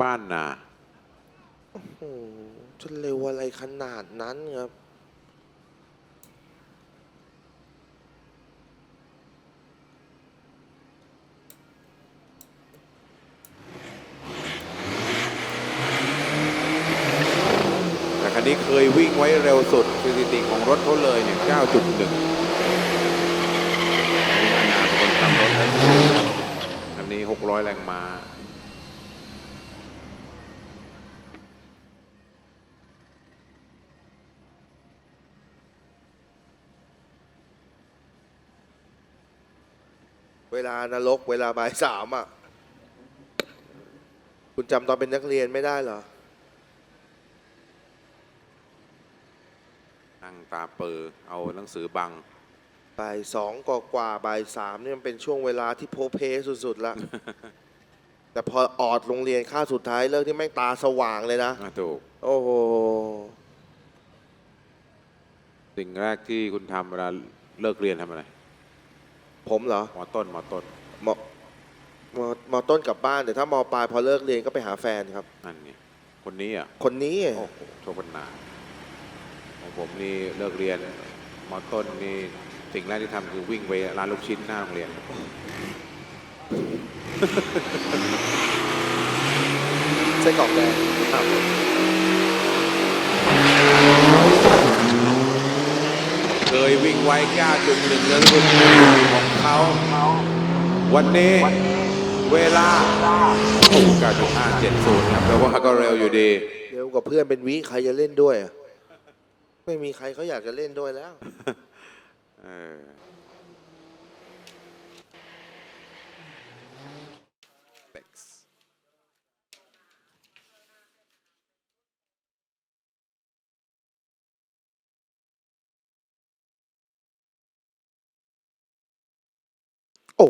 บ้านนา โอ้โหจะเร็วอะไรขนาดนั้นครับ แต่คันนี้เคยวิ่งไว้เร็วสุดสถิติของรถเขาเลยเนี่ย 9.1นาเป็นคนทำรถให้อันนี้ 600 แรงม้า เวลานรก เวลาบ่ายสามอะ คุณจำตอนเป็นนักเรียนไม่ได้เหรอ นั่งตาเปอเอาหนังสือบัง บ่ายสองกกว่าๆบ่ายสามเนี่ยมันเป็นช่วงเวลาที่โพเพสุดๆละ แต่พอออดโรงเรียนค่าสุดท้ายเลิกที่แม่งตาสว่างเลยนะ อะถูก โอ้โห สิ่งแรกที่คุณทำเวลาเลิกเรียนทำอะไร ผมเหรอมอต้นมอต้นมมมต้นกลับบ้านแต่ถ้ามปลายพอเลิกเรียนก็ไปหาแฟนครับ นั่นไงคนนี้อะคนนี้โอ้โหโชคบันนาของผมนี่เลิกเรียนมอต้นนี่สิ่งแรกที่ทำคือวิ่งไปร้านลูกชิ้นหน้าโรงเรียนไส้กรอกแดงเคยวิ่ง ไว้ 9.1แล้วคุณของเขา วันนี้เวลาโอ้9.570ครับแต่ว่าก็เร็วอยู่ดี เร็วกว่าเพื่อนเป็นวิใครจะเล่นด้วยอะไม่มีใครเขาอยากจะเล่นด้วยแล้วเออ